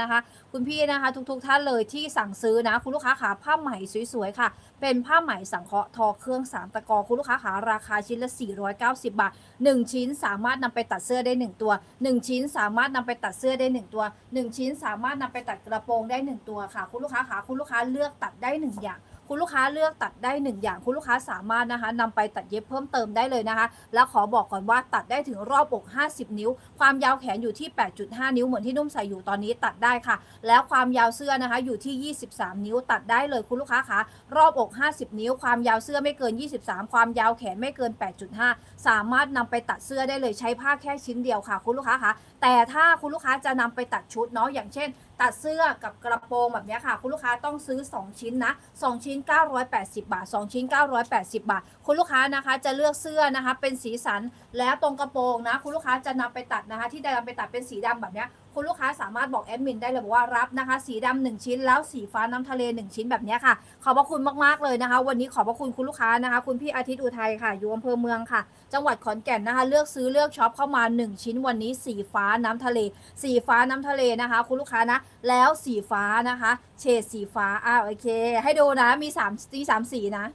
นะคะ คุณพี่นะคะ ทุกๆทท่านเลยที่สั่งซื้อนะ คุณลูกค้าขาผ้าไหมสวยๆค่ะ เป็นผ้าไหมสังเคราะห์ทอเครื่องสามตะกอคุณลูกค้าขาราคาชิ้นละ 490 บาท 1 ชิ้นสามารถนำไปตัดเสื้อได้ 1 ตัว 1 ชิ้นสามารถนำไปตัดเสื้อได้ 1 ตัว 1 ชิ้นสามารถนำไปตัดกระโปรงได้ 1 ตัวค่ะ คุณลูกค้าขาคุณลูกค้าเลือกตัดได้ 1 อย่าง คุณลูกค้าเลือกตัดได้ 1 อย่าง คุณลูกค้าสามารถนะคะนำไปตัดเย็บเพิ่มเติมได้เลยนะคะ แล้วขอบอกก่อนว่าตัดได้ถึงรอบอก 50 นิ้ว ความยาวแขนอยู่ที่ 8.5 นิ้วเหมือนที่นุ่มใส่อยู่ตอนนี้ตัดได้ค่ะ แล้วความยาวเสื้อนะคะอยู่ที่ 23 นิ้วตัดได้เลยคุณลูกค้าคะรอบอก 50 นิ้ว ความยาวเสื้อไม่เกิน 23 ความยาวแขนไม่เกิน 8.5 สามารถนำไปตัดเสื้อได้เลยใช้ผ้าแค่ชิ้นเดียวค่ะ คุณลูกค้าคะ แต่ถ้าคุณลูกค้าจะนำไปตัดชุดเนาะอย่างเช่น ตัดเสื้อกับกระโปรงแบบนี้ค่ะ คุณลูกค้าต้องซื้อ 2 ชิ้นนะ2ชิ้น 980 บาท 2 ชิ้น 980 บาท คุณลูกค้านะคะจะเลือกเสื้อนะคะเป็นสีสันแล้วตรงกระโปรงนะ คุณลูกค้าจะนำไปตัดนะคะ ที่จะนำไปตัดเป็นสีดำแบบนี้ คุณลูกค้าสามารถบอกแอดมินได้เลยบอกว่ารับนะคะ สีดำหนึ่งชิ้น แล้วสีฟ้าน้ำทะเล 1 ชิ้นแบบนี้ค่ะ ขอบพระคุณมากๆเลยนะคะ วันนี้ขอบพระคุณคุณลูกค้านะคะ คุณพี่อาทิตย์อุทัยค่ะ อยู่อำเภอเมืองค่ะ จังหวัดขอนแก่นนะคะ เลือกซื้อเลือกช็อปเข้ามา 1 ชิ้นวันนี้ สีฟ้าน้ำทะเล สีฟ้าน้ำทะเลนะคะ คุณลูกค้านะ แล้วสีฟ้านะคะ เฉดสีฟ้าอ่าโอเค ให้ดูนะมี3มีสามสีนะ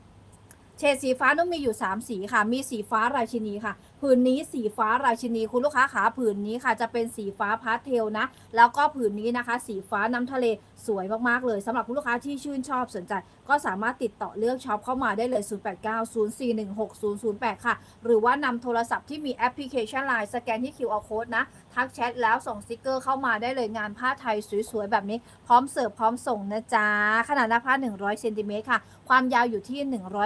เฉดสีฟ้านุ่มมีอยู่ 3 สีค่ะ มีสีฟ้าราชินีค่ะ ผืนนี้สีฟ้าราชินีคุณลูกค้าขาผืนนี้ค่ะ จะเป็นสีฟ้าพาสเทลนะ แล้วก็ผืนนี้นะคะ สีฟ้าน้ำทะเลสวยมากๆเลยสำหรับคุณลูกค้าที่ชื่นชอบสนใจ ก็สามารถติดต่อเลือกช็อปเข้ามาได้เลย 0890416008 ค่ะ หรือว่านำโทรศัพท์ที่มีแอปพลิเคชันไลน์สแกนที่ QR Code นะทักแชทแล้วส่งสติกเกอร์เข้ามาได้เลยงานผ้าไทยสวยๆ แบบนี้พร้อมเสิร์ฟพร้อมส่งนะจ๊ะ ขนาดหน้าผ้า 100เซนติเมตรค่ะ ความยาวอยู่ที่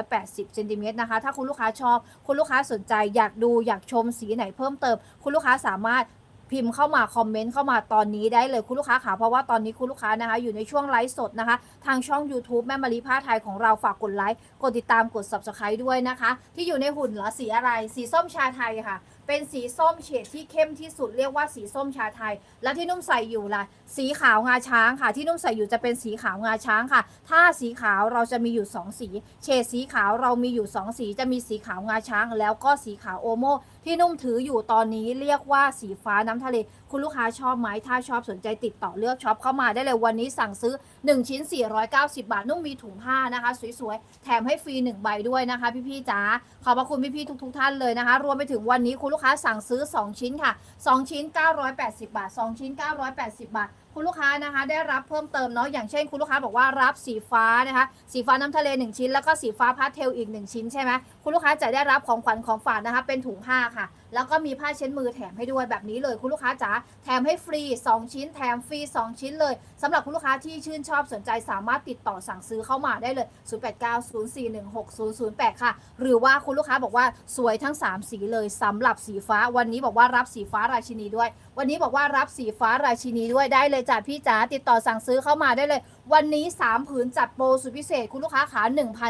180เซนติเมตรนะคะ ถ้าคุณลูกค้าชอบ คุณลูกค้าสนใจอยากดูอยากชมสีไหนเพิ่มเติม คุณลูกค้าสามารถพิมพ์เข้ามาคอมเมนต์เข้ามาตอนนี้ได้เลยคุณลูกค้าค่ะเพราะว่าตอนนี้คุณลูกค้านะคะ อยู่ในช่วงไลฟ์สดนะคะ ทางช่อง YouTube แม่มารีผ้าไทยของเราฝากกดไลค์กดติดตามกด subscribe ด้วยนะคะ ที่อยู่ในหุ่นเหรอสีอะไร สีส้มชาไทยค่ะ เป็นสีส้มเฉดที่เข้มที่สุดเรียกว่าสีส้มชาไทย แล้วที่นุ่มใส่อยู่ล่ะ สีขาวงาช้างค่ะ ที่นุ่มใส่อยู่จะเป็นสีขาวงาช้างค่ะ ถ้าสีขาวเราจะมีอยู่ 2 สี เฉดสีขาวเรามีอยู่ 2 สี จะมีสีขาวงาช้าง แล้วก็สีขาวโอโม ที่นุ่มถืออยู่ตอนนี้เรียกว่าสีฟ้าน้ำทะเล คุณลูกค้าชอบไหมถ้าชอบสนใจติดต่อเลือกช็อปเข้ามาได้เลยวันนี้สั่งซื้อ 1 ชิ้น 490 บาท นุ่มมีถุงผ้านะคะ สวยๆ แถมให้ฟรี 1 ใบด้วยนะคะ พี่ๆจ๋าขอบพระคุณพี่ๆทุก ๆ ท่านเลยนะคะ รวมไปถึงวันนี้คุณลูกค้าสั่งซื้อ 2 ชิ้นค่ะ 2 ชิ้น 980 บาท 2 ชิ้น 980 บาท คุณลูกค้านะคะ ได้รับเพิ่มเติมเนาะอย่างเช่น คุณลูกค้าบอกว่ารับสีฟ้านะคะ สีฟ้าน้ำทะเล 1 ชิ้น แล้วก็สีฟ้าพาสเทลอีก 1 ชิ้นใช่ไหมคุณลูกค้าจะได้รับของขวัญของฝากนะคะ เป็นถุงผ้าค่ะ แล้วก็มีผ้าเช็ดมือแถมให้ด้วยแบบนี้เลยคุณลูกค้าจ๋าแถมให้ฟรี 2 ชิ้น แถมฟรี 2 ชิ้นเลยสำหรับคุณลูกค้าที่ชื่นชอบสนใจสามารถติดต่อสั่งซื้อเข้ามาได้เลย 0890416008 ค่ะ หรือว่าคุณลูกค้าบอกว่าสวยทั้ง 3 สีเลยสำหรับสีฟ้า วันนี้บอกว่ารับสีฟ้าราชินีด้วย วันนี้บอกว่ารับสีฟ้าราชินีด้วยได้เลยจ้ะพี่จ๋าติดต่อสั่งซื้อเข้ามาได้เลย วันนี้ 3 ผืนจัดโปรสุดพิเศษคุณลูกค้าขา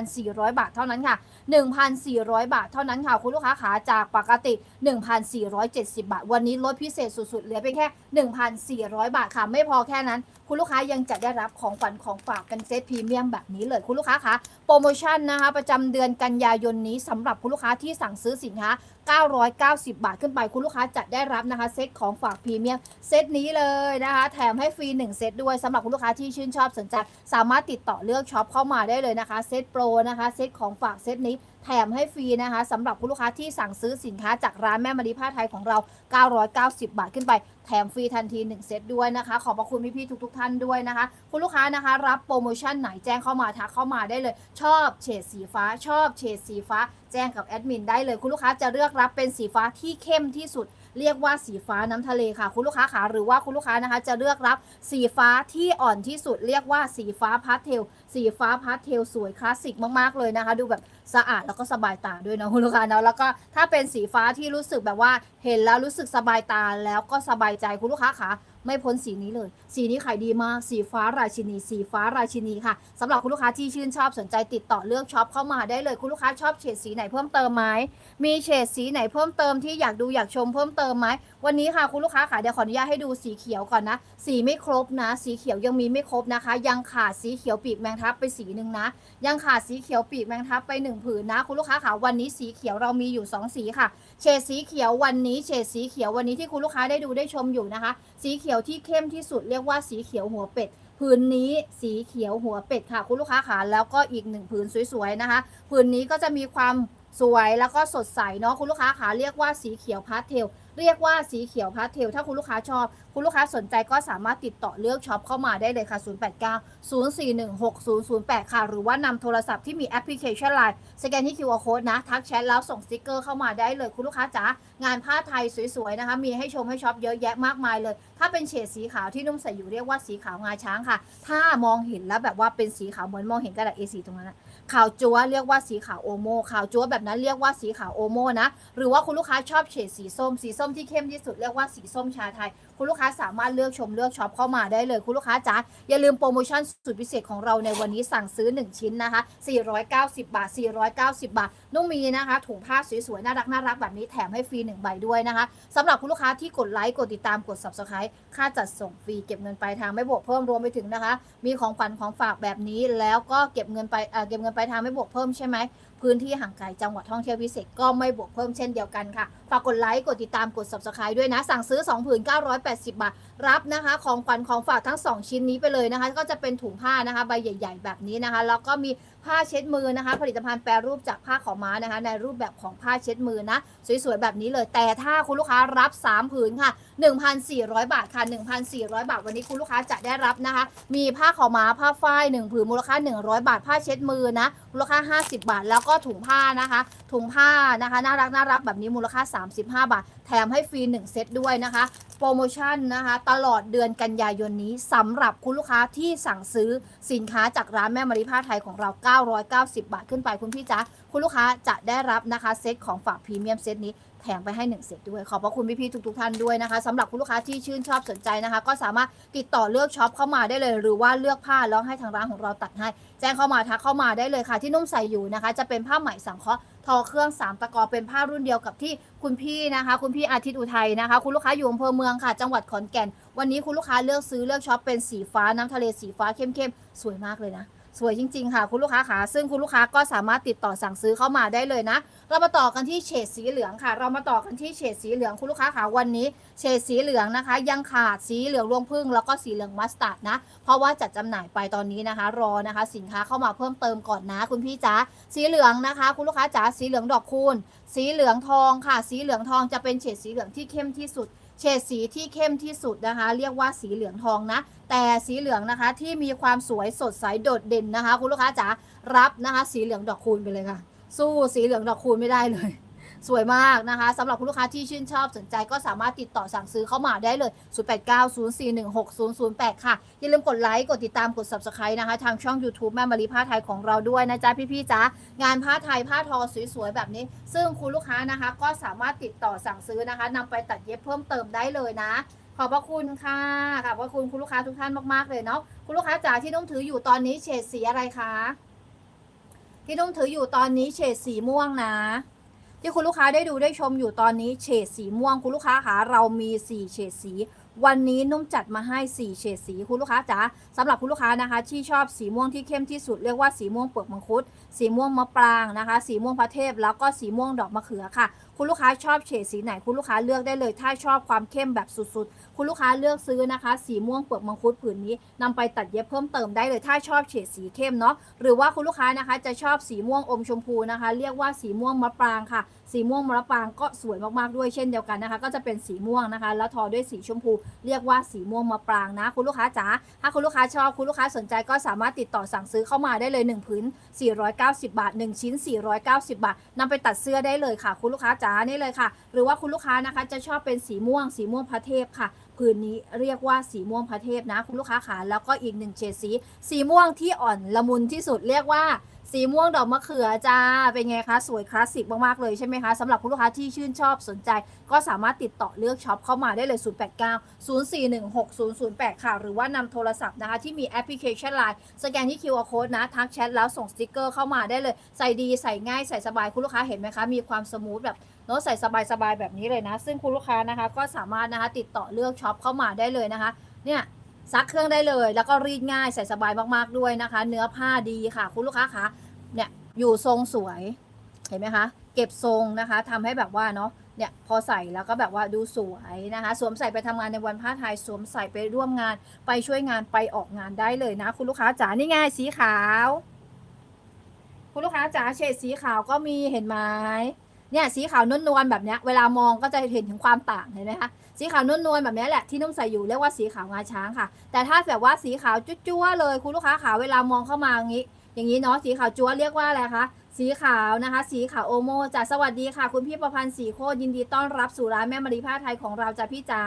1,400 บาทเท่านั้นค่ะ 1,400 บาทเท่านั้นค่ะ คุณลูกค้าขาจากปกติ 1,470 บาท วันนี้ลดพิเศษสุดๆ เหลือเพียงแค่ 1,400 บาทค่ะ ไม่พอแค่นั้นคุณลูกค้ายังจะได้รับของขวัญของฝากเป็นเซตพรีเมียมแบบนี้เลยคุณลูกค้าคะโปรโมชั่นนะคะ ประจำเดือนกันยายนนี้สำหรับคุณลูกค้าที่สั่งซื้อสินค้า 990 บาทขึ้นไป คุณลูกค้าจะได้รับนะคะ เซตของฝากพรีเมียมเซตนี้เลยนะคะ แถมให้ฟรี 1 เซตด้วยสำหรับคุณลูกค้าที่ชื่นชอบสนใจสามารถติดต่อเลือกช็อปเข้ามาได้เลยนะคะ เซตโปรนะคะ เซตของฝากเซตนี้ แถมให้ฟรีนะคะสำหรับคุณลูกค้าที่สั่งซื้อสินค้าจากร้านแม่มารีผ้าไทยของเรา 990 บาทขึ้นไป แถมฟรีทันที 1 เซตด้วยนะคะ ขอบพระคุณพี่ๆทุก ๆ ท่านด้วยนะคะ คุณลูกค้านะคะ รับโปรโมชั่นไหนแจ้งเข้ามาทักเข้ามาได้เลย ชอบเฉดสีฟ้า ชอบเฉดสีฟ้า แจ้งกับแอดมินได้เลย คุณลูกค้าจะเลือกรับเป็นสีฟ้าที่เข้มที่สุดเรียกว่าสีฟ้าน้ำทะเลค่ะ คุณลูกค้าขาหรือว่าคุณลูกค้านะคะ จะเลือกรับสีฟ้าที่อ่อนที่สุด เรียกว่าสีฟ้าพาสเทล สีฟ้าพาสเทลสวยคลาสสิกมากๆเลยนะคะ ดูแบบสะอาดแล้วก็สบายตาด้วยนะคุณลูกค้าเนาะแล้วก็ถ้าเป็นสีฟ้าที่รู้สึกแบบว่าเห็นแล้วรู้สึกสบายตาแล้วก็สบายใจคุณลูกค้าขาไม่พ้นสีนี้เลย สีนี้ขายดีมาก สีฟ้าราชินี สีฟ้าราชินีค่ะสำหรับคุณลูกค้าที่ชื่นชอบสนใจติดต่อเลือกช็อปเข้ามาได้เลย คุณลูกค้าชอบเฉดสีไหนเพิ่มเติมไหมมีเฉดสีไหนเพิ่มเติมที่อยากดูอยากชมเพิ่มเติมไหม วันนี้ค่ะคุณลูกค้าค่ะเดี๋ยวขออนุญาตให้ดูสีเขียวก่อนนะ สีไม่ครบนะ สีเขียวยังมีไม่ครบนะคะ ยังขาดสีเขียวปีกแมงทับไปสีหนึ่งนะ ยังขาดสีเขียวปีกแมงทับไปหนึ่งผืนนะ คุณลูกค้าค่ะวันนี้สีเขียวเรามีอยู่สองสีค่ะ เฉดสีเขียววันนี้เฉดสีเขียววันนี้ที่คุณลูกค้าได้ดูได้ชมอยู่นะคะ สีเขียวที่เข้มที่สุดเรียกว่าสีเขียวหัวเป็ดผืนนี้สีเขียวหัวเป็ดค่ะ คุณลูกค้าค่ะแล้วก็อีกหนึ่งผืนสวยๆนะคะผืนนี้ก็จะมีความสวยแล้วก็สดใสเนาะคุณลูกค้าค่ะเรียกว่าสีเขียวพาสเทล เรียกว่าสีเขียวพาสเทลถ้าคุณลูกค้าชอบ คุณลูกค้าสนใจก็สามารถติดต่อเลือกช็อปเข้ามาได้เลยค่ะ 089 041 6008 ค่ะ หรือว่านำโทรศัพท์ที่มีแอปพลิเคชัน Line สแกนที่ QR Code นะ ทักแชทแล้วส่งสติกเกอร์เข้ามาได้เลย คุณลูกค้าจ๋างานผ้าไทยสวยๆนะคะ มีให้ชมให้ช็อปเยอะแยะมากมายเลย ถ้าเป็นเฉดสีขาวที่นุ่มใส่อยู่เรียกว่าสีขาวงาช้างค่ะ ถ้ามองเห็นแล้วแบบว่าเป็นสีขาวเหมือนมองเห็นกระดาษ A4 ตรงนั้นนะ ขาวจั๊วเรียกว่าสีขาวโอโมขาวจั๊วแบบนั้นเรียกว่าสีขาวโอโมนะ หรือว่าคุณลูกค้าชอบเฉดสีส้ม สีส้มที่เข้มที่สุดเรียกว่าสีส้มชาไทยคุณลูกค้าสามารถเลือกชมเลือกช็อปเข้ามาได้เลย คุณลูกค้าจ๋าอย่าลืมโปรโมชั่นสุดพิเศษของเราในวันนี้สั่งซื้อ 1 ชิ้นนะคะ 490 บาท 490 บาท นุ่มมีนะคะ ถุงผ้าสวยๆ น่ารักน่ารักแบบนี้แถมให้ฟรี1ใบด้วยนะคะสำหรับคุณลูกค้าที่กดไลค์กดติดตามกด subscribe ค่าจัดส่งฟรีเก็บเงินปลายทางไม่บวกเพิ่มรวมไปถึงนะคะ มีของขวัญของฝากแบบนี้แล้วก็เก็บเงินไปเอ่อเก็บเงินปลายทางไม่บวกเพิ่มใช่ไหม พื้นที่ห่างไกลจังหวัดท่องเที่ยวพิเศษก็ไม่บวกเพิ่มเช่นเดียวกันค่ะ ฝากกดไลค์ กดติดตามกด subscribe ด้วยนะ สั่งซื้อ2ผืน980 บาท รับนะคะ ของขวัญของฝากทั้ง 2 ชิ้นนี้ไปเลยนะคะ ก็จะเป็นถุงผ้านะคะ ใบใหญ่ ๆ แบบนี้นะคะ แล้วก็มีผ้าเช็ดมือนะคะ ผลิตภัณฑ์แปรรูปจากผ้าขาวม้านะคะ ในรูปแบบของผ้าเช็ดมือนะ สวยๆ แบบนี้เลย แต่ถ้าคุณลูกค้ารับ 3 ผืนค่ะ 1,400 บาทค่ะ 1,400 บาท วันนี้คุณลูกค้าจะได้รับนะคะ มีผ้าขาวม้าผ้าฝ้าย1ผืนมูลค่า 100 บาท ผ้าเช็ดมือนะ มูลค่า 50 บาท แล้วก็ถุงผ้านะคะ ถุงผ้านะคะ น่ารักน่ารักแบบนี้มูลค่า 35 บาท แถมให้ฟรี 1 เซตด้วยนะคะ โปรโมชั่นนะคะ ตลอดเดือนกันยายนนี้สำหรับคุณลูกค้าที่สั่งซื้อสินค้าจากร้านแม่มาริผ้าไทยของเรา 990 บาทขึ้นไปคุณพี่จ๊ะ คุณลูกค้าจะได้รับนะคะเซตของฝากพรีเมียมเซตนี้ แถมไปให้1เซตด้วย ขอบพระคุณพี่ๆทุกๆท่านด้วยนะคะสำหรับคุณลูกค้าที่ชื่นชอบสนใจนะคะ ก็สามารถติดต่อเลือกช็อปเข้ามาได้เลย หรือว่าเลือกผ้าแล้วให้ทางร้านของเราตัดให้ แจ้งเข้ามาทักเข้ามาได้เลยค่ะ ที่นุ่มใส่อยู่นะคะ จะเป็นผ้าไหมสังเคราะห์ทอเครื่องสามตะกอเป็นผ้ารุ่นเดียวกับที่คุณพี่นะคะ คุณพี่อาทิตย์อุทัยนะคะ คุณลูกค้าอยู่อำเภอเมืองค่ะ จังหวัดขอนแก่น วันนี้คุณลูกค้าเลือกซื้อเลือกช็อปเป็นสีฟ้าน้ำทะเลสีฟ้าเข้มๆสวยมากเลยนะ สวยจริง ๆ ค่ะ คุณลูกค้าขาซึ่งคุณลูกค้าก็สามารถติดต่อสั่งซื้อเข้ามาได้เลยนะ เรามาต่อกันที่เฉดสีเหลืองค่ะ เรามาต่อกันที่เฉดสีเหลืองคุณลูกค้าขาวันนี้ เฉดสีเหลืองนะคะ ยังขาดสีเหลืองรวงพึ่งแล้วก็สีเหลืองมัสตาร์ดนะ เพราะว่าจัดจำหน่ายไปตอนนี้นะคะ รอนะคะ สินค้าเข้ามาเพิ่มเติมก่อนนะ คุณพี่จ๋าสีเหลืองนะคะ คุณลูกค้าจ๋าสีเหลืองดอกคูณ สีเหลืองทองค่ะ สีเหลืองทองจะเป็นเฉดสีเหลืองที่เข้มที่สุด เฉดสีที่เข้มที่สุดนะคะ เรียกว่าสีเหลืองทองนะ แต่สีเหลืองนะคะที่มีความสวยสดใสโดดเด่นนะคะ คุณลูกค้าจ๋ารับนะคะ สีเหลืองดอกคูณไปเลยค่ะ สู้สีเหลืองดอกคูณไม่ได้เลย สวยมากนะคะสำหรับคุณลูกค้าที่ชื่นชอบสนใจก็สามารถติดต่อสั่งซื้อเข้ามาได้เลย 0890416008 ค่ะ อย่าลืมกดไลค์ กดติดตาม กด subscribe นะคะ ทางช่อง YouTube แม่มารีผ้าไทยของเราด้วยนะจ๊ะ พี่ๆจ๊ะ งานผ้าไทยผ้าทอสวยๆ แบบนี้ ซึ่งคุณลูกค้านะคะ ก็สามารถติดต่อสั่งซื้อนะคะนำไปตัดเย็บเพิ่มเติมได้เลยนะขอบพระคุณค่ะขอบพระคุณคุณลูกค้าทุกท่านมากๆเลยเนาะ คุณลูกค้าจ๋าที่นุ่มถืออยู่ตอนนี้เฉดสีอะไรคะ ที่นุ่มถืออยู่ตอนนี้เฉดสีม่วงนะ ที่คุณลูกค้าได้ดูได้ชมอยู่ตอนนี้เฉดสีม่วงคุณลูกค้าคะเรามี 4 เฉดสี วันนี้นุ่มจัดมาให้ 4 เฉดสีคุณลูกค้าจ๋าสำหรับคุณลูกค้านะคะ ที่ชอบสีม่วงที่เข้มที่สุดเรียกว่าสีม่วงเปลือกมังคุด สีม่วงมะปรางนะคะ สีม่วงพระเทพแล้วก็สีม่วงดอกมะเขือค่ะ คุณลูกค้าชอบเฉดสีไหนคุณลูกค้าเลือกได้เลย ถ้าชอบความเข้มแบบสุดๆคุณลูกค้าเลือกซื้อนะคะ สีม่วงเปลือกมังคุดผืนนี้นำไปตัดเย็บเพิ่มเติมได้เลย ถ้าชอบเฉดสีเข้มเนาะหรือว่าคุณลูกค้านะคะจะชอบสีม่วงอมชมพูนะคะ เรียกว่าสีม่วงมะปรางค่ะ สีม่วงมะปรางก็สวยมากๆด้วยเช่นเดียวกันนะคะ ก็จะเป็นสีม่วงนะคะ แล้วทอด้วยสีชมพู เรียกว่าสีม่วงมะปรางนะ คุณลูกค้าจ๋าถ้าคุณลูกค้าชอบคุณลูกค้าสนใจก็สามารถติดต่อสั่งซื้อเข้ามาได้เลย1ผืน490 บาท 1 ชิ้น 490 บาทนำไปตัดเสื้อได้เลยค่ะ คุณลูกค้าจ๋านี่เลยค่ะ หรือว่าคุณลูกค้านะคะจะชอบเป็นสีม่วง สีม่วงพระเทพค่ะผืนนี้เรียกว่าสีม่วงพระเทพนะ คุณลูกค้าขาแล้วก็อีกหนึ่งเฉดสี สีม่วงที่อ่อนละมุนที่สุดเรียกว่าสีม่วงดอกมะเขือจ้า เป็นไงคะสวยคลาสสิกมาก ๆ เลยใช่ไหมคะสำหรับคุณลูกค้าที่ชื่นชอบสนใจ ก็สามารถติดต่อเลือกช็อปเข้ามาได้เลย 089 041 6008 ค่ะ หรือว่านำโทรศัพท์นะคะ ที่มีแอปพลิเคชัน Line สแกนที่ QR Code นะ ทักแชทแล้วส่งสติกเกอร์เข้ามาได้เลย ใส่ดีใส่ง่ายใส่สบายคุณลูกค้าเห็นไหมคะ มีความสมูทแบบ เนาะใส่สบายๆแบบนี้เลยนะ ซึ่งคุณลูกค้านะคะก็สามารถนะคะติดต่อเลือกช็อปเข้ามาได้เลยนะคะ เนี่ยซักเครื่องได้เลย แล้วก็รีดง่ายใส่สบายมากๆด้วยนะคะ เนื้อผ้าดีค่ะ คุณลูกค้าคะเนี่ยอยู่ทรงสวยเห็นไหมคะ เก็บทรงนะคะทำให้แบบว่าเนาะเนี่ยพอใส่แล้วก็แบบว่าดูสวยนะคะ สวมใส่ไปทำงานในวันผ้าไทยสวมใส่ไปร่วมงาน ไปช่วยงานไปออกงานได้เลยนะ คุณลูกค้าจ๋านี่ไงสีขาว คุณลูกค้าจ๋าเฉดสีขาวก็มีเห็นไหม เนี่ยสีขาวนวลๆแบบเนี้ยเวลามองก็จะเห็นถึงความต่างเห็นไหมคะสีขาวนวลๆแบบนี้แหละที่นุ่มใส่อยู่เรียกว่าสีขาวงาช้างค่ะ แต่ถ้าแบบว่าสีขาวจุ๊วๆเลยคุณลูกค้าขาวเวลามองเข้ามาอย่างนี้ อย่างนี้เนาะสีขาวจั๊วเรียกว่าอะไรคะสีขาวนะคะ สีขาวโอโมจ้ะสวัสดีค่ะ คุณพี่ประพันธ์สีโคตรยินดีต้อนรับสู่ร้านแม่มารีผ้าไทยของเราจ้ะพี่จ๋า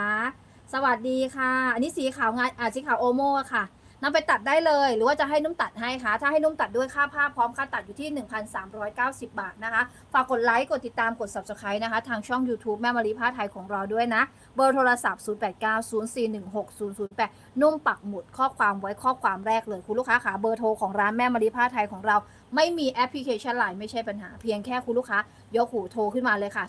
สวัสดีค่ะ อันนี้สีขาวงาอ่าสีขาวโอโมค่ะ นำไปตัดได้เลย หรือว่าจะให้นุ่มตัดให้คะถ้าให้นุ่มตัดด้วยค่าผ้าพร้อมค่าตัดอยู่ที่ 1,390 บาทนะคะ ฝากกดไลค์ กดติดตาม กด subscribe นะคะ ทางช่อง YouTube แม่มารีผ้าไทยของเราด้วยนะ เบอร์โทรศัพท์ 0890416008 นุ่มปักหมุดข้อความไว้ข้อความแรกเลย คุณลูกค้าขาเบอร์โทรของร้านแม่มารีผ้าไทยของเรา ไม่มีแอปพลิเคชันไลน์ไม่ใช่ปัญหาเพียงแค่คุณลูกค้ายกหูโทรขึ้นมาเลยค่ะ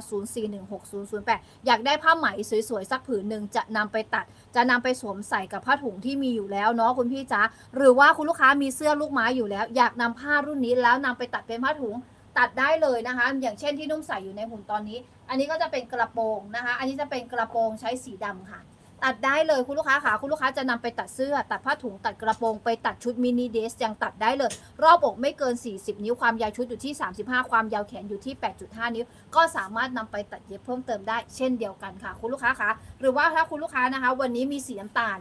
0890416008 อยากได้ผ้าไหมสวยๆ สักผืนหนึ่งจะนำไปตัด จะนำไปสวมใส่กับผ้าถุงที่มีอยู่แล้วเนาะคุณพี่จ๊ะหรือว่าคุณลูกค้ามีเสื้อลูกไม้อยู่แล้ว อยากนำผ้ารุ่นนี้แล้วนำไปตัดเป็นผ้าถุงตัดได้เลยนะคะ อย่างเช่นที่นุ่มใส่อยู่ในหุ่นตอนนี้ อันนี้ก็จะเป็นกระโปรงนะคะ อันนี้จะเป็นกระโปรงใช้สีดำค่ะ ตัดได้เลยคุณลูกค้าค่ะคุณลูกค้าจะนำไปตัดเสื้อ ตัดผ้าถุงตัดกระโปรงไปตัดชุดมินิเดสยังตัดได้เลย รอบอกไม่เกิน 40 นิ้วความยาวชุดอยู่ที่ 35 ความยาวแขนอยู่ที่ 8.5 นิ้ว ก็สามารถนำไปตัดเย็บเพิ่มเติมได้เช่นเดียวกันค่ะ คุณลูกค้าค่ะหรือว่าถ้าคุณลูกค้านะคะ วันนี้มีสีน้ำตาล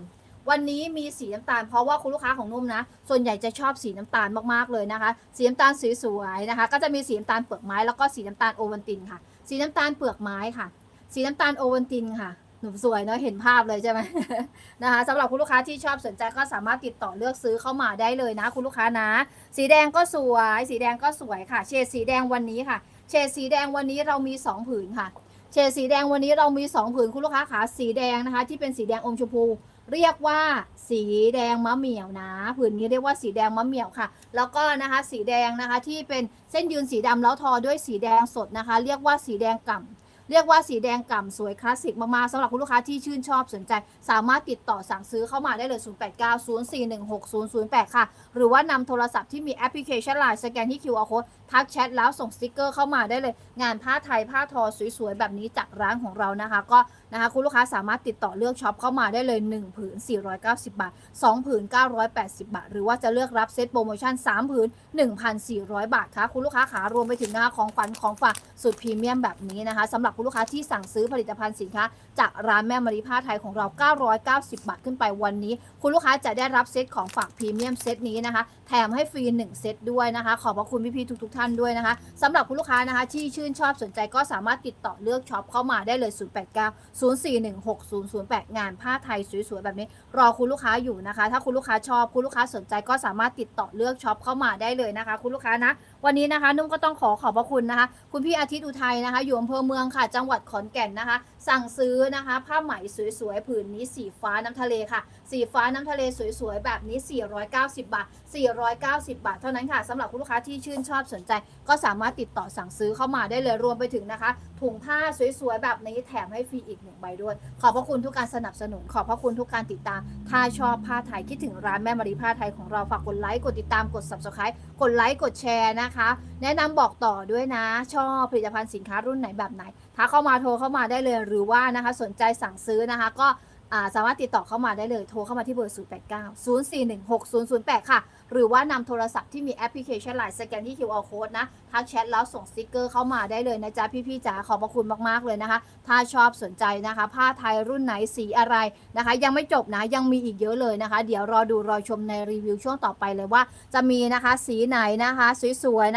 วันนี้มีสีน้ำตาลเพราะว่าคุณลูกค้าของนุ่มนะ ส่วนใหญ่จะชอบสีน้ำตาลมากๆเลยนะคะ สีน้ำตาลสวยๆนะคะ ก็จะมีสีน้ำตาลเปลือกไม้แล้วก็สีน้ำตาลโอวัลตินค่ะ สีน้ำตาลเปลือกไม้ค่ะ สีน้ำตาลโอวัลตินค่ะ หนูสวยเนาะเห็นภาพเลยใช่ไหมนะคะสำหรับคุณลูกค้าที่ชอบสนใจก็สามารถติดต่อเลือกซื้อเข้ามาได้เลยนะ คุณลูกค้านะ สีแดงก็สวย สีแดงก็สวยค่ะ เฉดสีแดงวันนี้ค่ะ เฉดสีแดงวันนี้เรามี 2 ผืนค่ะ เฉดสีแดงวันนี้เรามี 2 ผืนคุณลูกค้าขาสีแดงนะคะ ที่เป็นสีแดงอมชมพูเรียกว่าสีแดงมะเหมี่ยวนะผืนนี้เรียกว่าสีแดงมะเหมี่ยวค่ะ แล้วก็นะคะสีแดงนะคะที่เป็นเส้นยืนสีดำแล้วทอด้วยสีแดงสดนะคะ เรียกว่าสีแดงก่ำ เรียกว่าสีแดงก่ำสวยคลาสสิกมากๆสำหรับคุณลูกค้าที่ชื่นชอบสนใจ สามารถติดต่อสั่งซื้อเข้ามาได้เลย 0890416008 ค่ะ หรือว่านำโทรศัพท์ที่มีแอปพลิเคชัน Line สแกนที่ QR code ทักแชทแล้วส่งสติกเกอร์เข้ามาได้เลย งานผ้าไทยผ้าทอสวยๆ แบบนี้จากร้านของเรานะคะ ก็นะคะคุณลูกค้าสามารถติดต่อเลือกช็อปเข้ามาได้เลย 1 ผืน 490 บาท 2 ผืน 980 บาท หรือว่าจะเลือกรับเซตโปรโมชั่น 3 ผืน 1,400 บาทค่ะคุณลูกค้าขารวมไปถึงนะคะของขวัญของฝากสุดพรีเมียมแบบนี้นะคะสำหรับคุณลูกค้าที่สั่งซื้อผลิตภัณฑ์สินค้า จากร้านแม่มารีผ้าไทยของเรา 990 บาทขึ้นไปวันนี้ คุณลูกค้าจะได้รับเซตของฝากพรีเมียมเซตนี้นะคะ แถมให้ฟรี 1 เซตด้วยนะคะ ขอบพระคุณพี่ๆทุกๆท่านด้วยนะคะสำหรับคุณลูกค้านะคะ ที่ชื่นชอบสนใจก็สามารถติดต่อเลือกช็อปเข้ามาได้เลย 089 0416 008 งานผ้าไทยสวยๆแบบนี้ รอคุณลูกค้าอยู่นะคะ ถ้าคุณลูกค้าชอบคุณลูกค้าสนใจก็สามารถติดต่อเลือกช็อปเข้ามาได้เลยนะคะ คุณลูกค้านะ วันนี้นะคะ นุ่มก็ต้องขอขอบพระคุณนะคะ คุณพี่อาทิตย์อุทัยนะคะ อยู่อำเภอเมืองค่ะ จังหวัดขอนแก่นนะคะ สั่งซื้อนะคะผ้าไหมสวยๆผืนนี้สีฟ้าน้ำทะเลค่ะ สีฟ้าน้ำทะเลสวยๆแบบนี้ 490 บาท 490 บาท เท่านั้นค่ะสำหรับคุณลูกค้าที่ชื่นชอบสนใจ ก็สามารถติดต่อสั่งซื้อเข้ามาได้เลยรวมไปถึงนะคะ ถุงผ้าสวยๆแบบนี้แถมให้ฟรีอีกหนึ่งใบด้วย ขอบพระคุณทุกการสนับสนุน ขอบพระคุณทุกการติดตาม ถ้าชอบผ้าไทยคิดถึงร้านแม่มารีผ้าไทยของเราฝากกดไลค์กดติดตามกด subscribe กดไลค์กดแชร์นะคะ แนะนำบอกต่อด้วยนะ ชอบผลิตภัณฑ์สินค้ารุ่นไหนแบบไหน ถ้าเข้ามาโทรเข้ามาได้เลย หรือว่านะคะสนใจสั่งซื้อนะคะ ก็สามารถติดต่อเข้ามาได้เลยโทรเข้ามาที่เบอร์ 089 041 6008 ค่ะ หรือว่านำโทรศัพท์ที่มีแอปพลิเคชันไลน์สแกนที่ QR code นะ ทักแชทแล้วส่งสติกเกอร์เข้ามาได้เลยนะจ๊ะ พี่ๆจ๋าขอบพระคุณมากๆเลยนะคะ ถ้าชอบสนใจนะคะ ผ้าไทยรุ่นไหนสีอะไรนะคะ ยังไม่จบนะ ยังมีอีกเยอะเลยนะคะ เดี๋ยวรอดูรอชมในรีวิวช่วงต่อไปเลยว่าจะมีนะคะสีไหนนะคะ สวยๆนะคะ